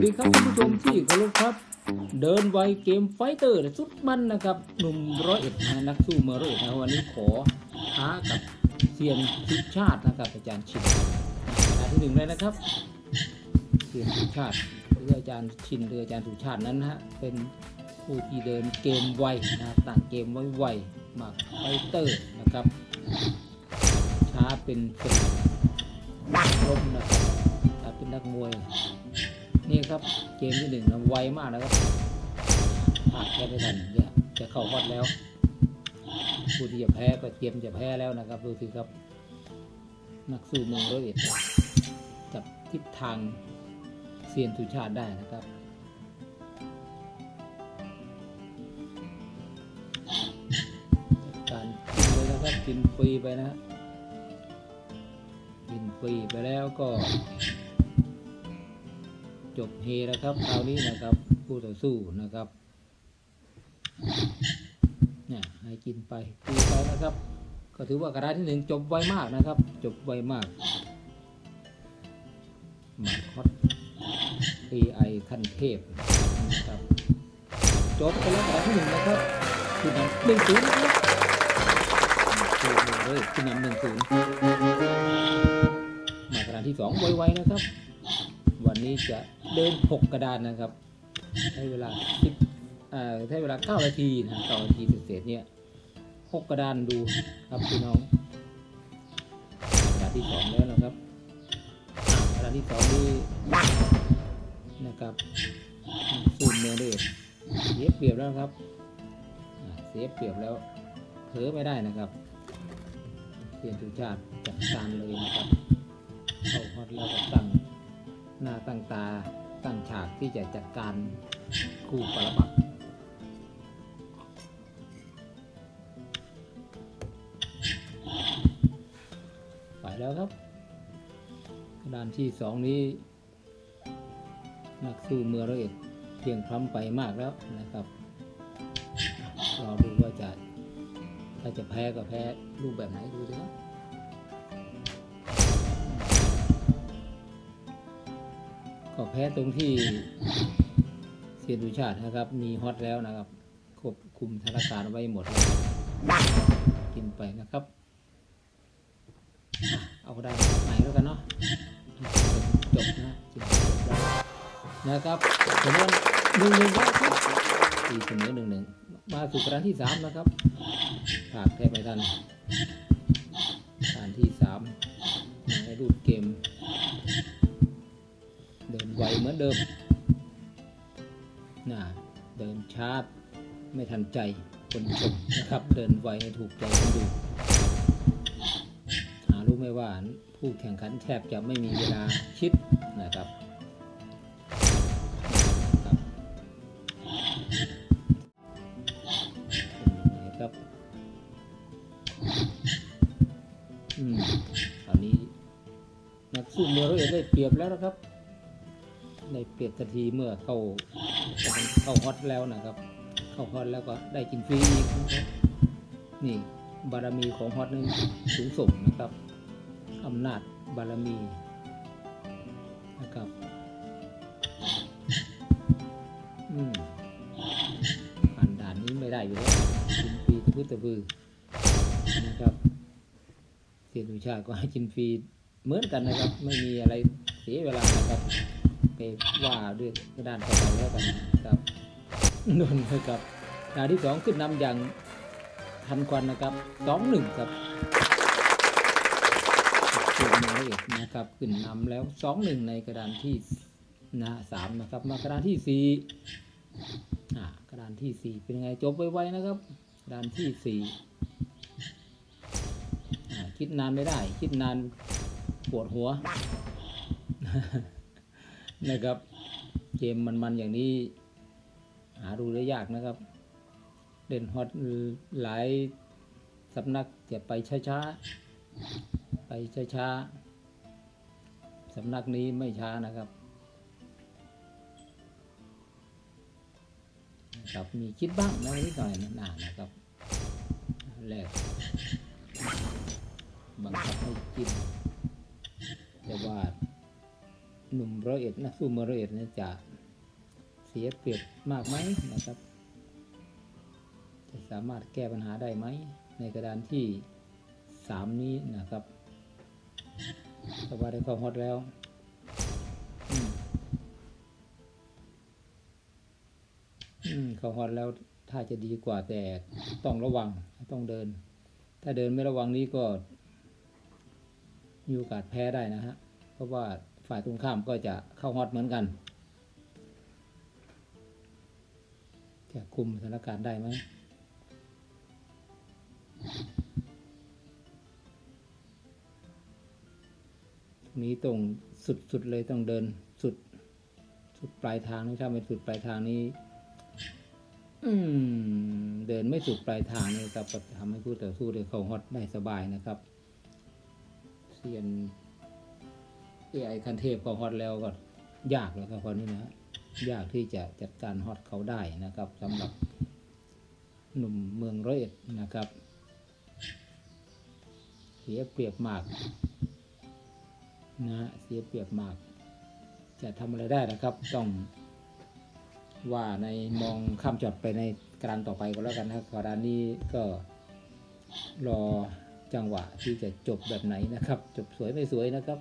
วัสดีครับท่านผู้ชมที่เคารพครับ เดินไวเกมไฟเตอร์สุดมันนะครับหนุ่มร้อยเอ็ดนะนักสู้เมรอดนะวันนี้ขอท้ากับเซียนทิชาตินะครับอาจารย์ชินอันที่หนึ่งเลยนะครับเซียนทิชาติหรืออาจารย์ชินหรืออาจารย์สุชาตินั้นฮะเป็นผู้ที่เดินเกมไวนะต่างเกมไวไวๆมากไฟเตอร์นะครับ ช้าเป็นเป็นลมนะครับเป็นนักมวย นี่ครับเกมที่หนึ่งนะไวมากนะครับพลาดแค่ไม่ทันเนี่ยจะเข้าฮอตแล้วผู้ที่จะแพ้ก็เตรียมจะแพ้แล้วนะครับดูสิครับ นักสู้เมืองร้อยเอ็ดจับทิศทางเซียนสุชาติได้นะครับการกินเลยนะครับกินฟรีไปนะกินฟรีไปแล้วก็ จบเฮแล้วครับคราวนี้นะครับผู้ต่อสู้นะครับเนี่ยให้กินไปตีไปนะครับ ก็ถือว่ากระดานที่หนึ่งจบไวมากนะครับ จบไวมากมาคอตตีไอขั้นเทพนะครับจบไปแล้วกระดานที่หนึ่งนะครับคือนำหนึ่งศูนย์นะครับคือหนึ่งเลยคือนำหนึ่งศูนย์มากระดานที่สองไวๆนะครับ นี้จะเดิน 6 กระดานนะครับใช้เวลา10อ่าใช้เวลา 9 นาทีนะ9นาทีเศษเนี่ย6กระดานดูครับพี่น้องกระดานที่ 2 แล้วนะครับอ่ากระดานที่2นี้นะครับซูมเมเลสเสียเปรียบแล้วครับเสียเปรียบแล้วเผลอไม่ได้นะครับเปลี่ยนทุกชาติจัดการเลยนะครับเข้าฮอตแล้วก็ตั้ง หน้าตั้งตาตั้งฉากที่จะจัดการคู่ปรปักษ์ไปแล้วครับกระดานที่สองนี้ นักสู้เมืองร้อยเอ็ดเพียงพร้ำไปมากแล้วนะครับราดูว่าจะถ้าจะแพ้ก็แพ้รูปแบบไหนดูสิครับ ก็แพ้ตรงที่เซียนดุชาตินะครับ มีฮอตแล้วนะครับ ควบคุมสถานการณ์ไว้หมด กินไปนะครับ เอาได้ไหนแล้วกันเนาะจบนะนจบนะครับเสมอหนึ่งหนึ่งครับตีเสมอหนึ่งหนึ่งมาสู่การที่สามนะครับผากแทบไม่ทันการที่สามในรูปเกม เดิมนะเดินช้าไม่ทันใจคนชมนะครับ เดินไวให้ถูกใจคนดูหารู้ไหมว่าผู้แข่งขันแทบจะไม่มีเวลาคิดนะครับครับเป็นยังไงครับอืมตอนนี้นักสู้เมืองร้อยเอได้เปรียบแล้วนะครับ ได้เปรียบทันทีเมื่อเข้าเข้าฮอตแล้วนะครับ เข้าฮอตแล้วก็ได้กินฟรีนะครับนี่บารมีของฮอตนี่สูงส่งนะครับอำนาจบารมีนะครับอืมผ่านด่านนี้ไม่ได้อยู่แล้วกินฟรีตะพื้ตะพือนะครับเสียดุชาก็ให้กินฟรีเหมือนกันนะครับ ไม่มีอะไรเสียเวลานะครับ ไปว่าด้วยกระดานต่อไปแล้วกันะครับนนท์นะครับดาวที่สองขึ้นนำอย่างทันควันนะครับสองหนึ่งครับเกมมาเอกนะครับขึ้นนำแล้วสองหนึ่งในกระดานที่นะสามนะครับมากระดานที่สี่อ่ากระดานที่สี่เป็นไงจบไวๆนะครับกระดานที่สี่คิดนานไม่ได้ คิดนานปวดหัว นะครับ เกมมันๆอย่างนี้ หาดูได้ยากนะครับ เล่นฮอตหลายสำนักจะไปช้าๆ ไปช้าๆสำนักนี้ไม่ช้านะครับนะครับมีคิดบ้างนะนิดหน่อยนะนะครับแรกบังคับให้กินแต่ว่า หนุ่มร้อยเอ็ดนักสู้มือร้อยเอ็ดเนี่ยจะเสียเปรียบมากไหมนะครับ จะสามารถแก้ปัญหาได้ไหม ในกระดานที่สามนี้นะครับเพราะว่าได้เข้าฮอตแล้วอืมเขาฮอตแล้วถ้าจะดีกว่าแต่ต้องระวังต้องเดิน ถ้าเดินไม่ระวังนี้ก็มีโอกาสแพ้ได้นะฮะ เพราะว่า ฝ่ายตรงข้ามก็จะเข้าฮอตเหมือนกัน จะคุมสถานการณ์ได้ไหมนี้ตรงสุดๆเลยต้องเดินสุด สุดปลายทางนี่ถ้าไม่สุดปลายทางนี้ อืม เดินไม่สุดปลายทางนี่ครับก็ทำให้ผู้ต่อสู้ได้เข้าฮอตได้สบายนะครับเซียน AI คันเทพเข้าฮอตแล้วก็ยากแล้วครับคราวนี้นะยากที่จะจัดการฮอตเขาได้นะครับสำหรับหนุ่มเมืองร้อยเอ็ดนะครับ เสียเปรียบมากนะเสียเปรียบมาก จะทำอะไรได้นะครับ ต้องว่าในมองข้ามจอดไปในกานต่อไปก็แล้วกันนะครับกรานนี้ก็รอจังหวะที่จะจบแบบไหนนะครับ จบสวยไม่สวยนะครับ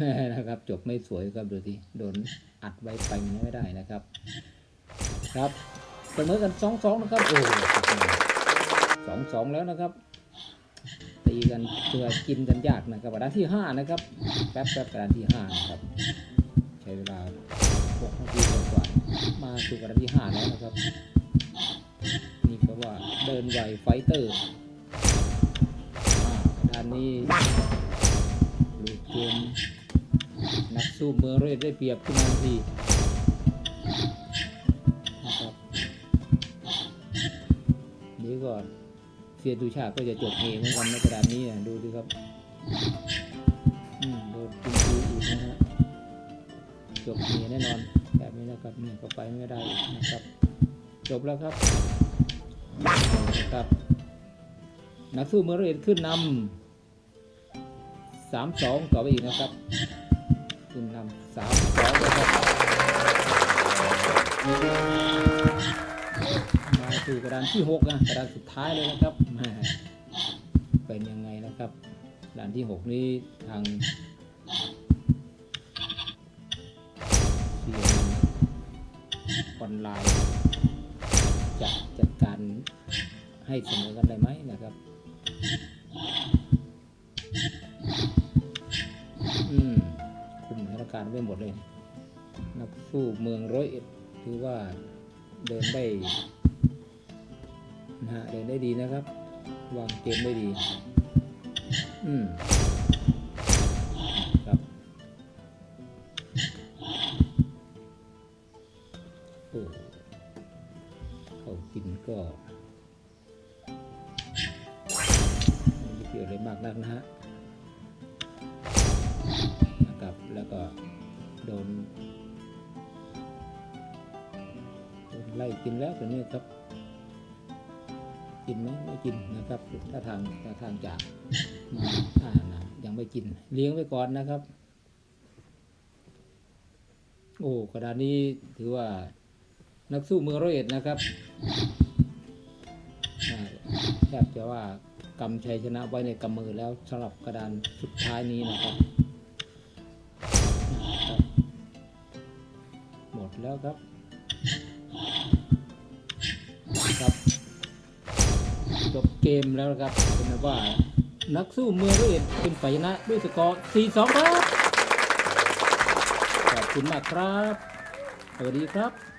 น่นะครับ จบไม่สวยครับดูสิโดนอัดไว้ไปไม่ได้นะครับ ครับเสมอกันสองสองนะครับโอ้สองสองแล้วนะครับ ตีกันเพื่อกินกันยากนะครับกระดานที่ห้านะครับ แป๊บแป๊บกระดานที่ห้านะครับ ใช้เวลาหกนาทีกว่าๆมาสู่กระดานที่ห้าแล้วนะครับ นี่ก็ว่าเดินไวไฟเตอร์อ่าระดานนี้ลูกเกม นักสู้เมอร์เรดได้เปรียบขึ้นมาทันทีนะครับนี่ก่อนเซียดูชาก็จะจบเฮเหมือนกันในกระดานนี้อะดูดิครับอืมโดนกินทีอีกนะฮะจบเฮแน่นอนแบบนี้นะครับเนี่ยก็ไปไม่ได้นะครับ จบแล้วครับนะครับนักสู้เมอร์เรดขึ้นนำสามสองต่อไปอีกนะครับ สามสองนะครับมาสู่กระดานที่หกนะกระดานสุดท้ายเลยนะครับม่เป็นยังไงนะครับกระดานที่หกนี้ทางเสียงออนไลน์จะจัดการให้เสมอกันได้ไหม ไว้หมดเลย นักสู้เมืองร้อยเอ็ดถือว่าเดินได้นะฮะเดินได้ดีนะครับ วางเกมได้ดี อืมครับโอ้เขากินก็ไม่เกี่ยวอะไรมากนักนะฮะนะครับแล้วก็ โดนโดนไล่กินแล้วตัวนี้ครับ กินไหมไม่กินนะครับ ถ้าทางถ้าทางจากมาอ่านะยังไม่กิน เลี้ยงไว้ก่อนนะครับ โอ้กระดานนี้ถือว่านักสู้เมืองร้อยเอ็ดนะครับแทบจะว่ากำชัยชนะไว้ในกำมือแล้วสำหรับกระดานสุดท้ายนี้นะครับ แล้วครับ ครับ จบเกมแล้วนะครับเป็นว่า นักสู้เมืองร้อยเอ็ดเป็นฝ่ายชนะด้วยสกอร์ 4-2 ครับ ขอบคุณมากครับ สวัสดีครับ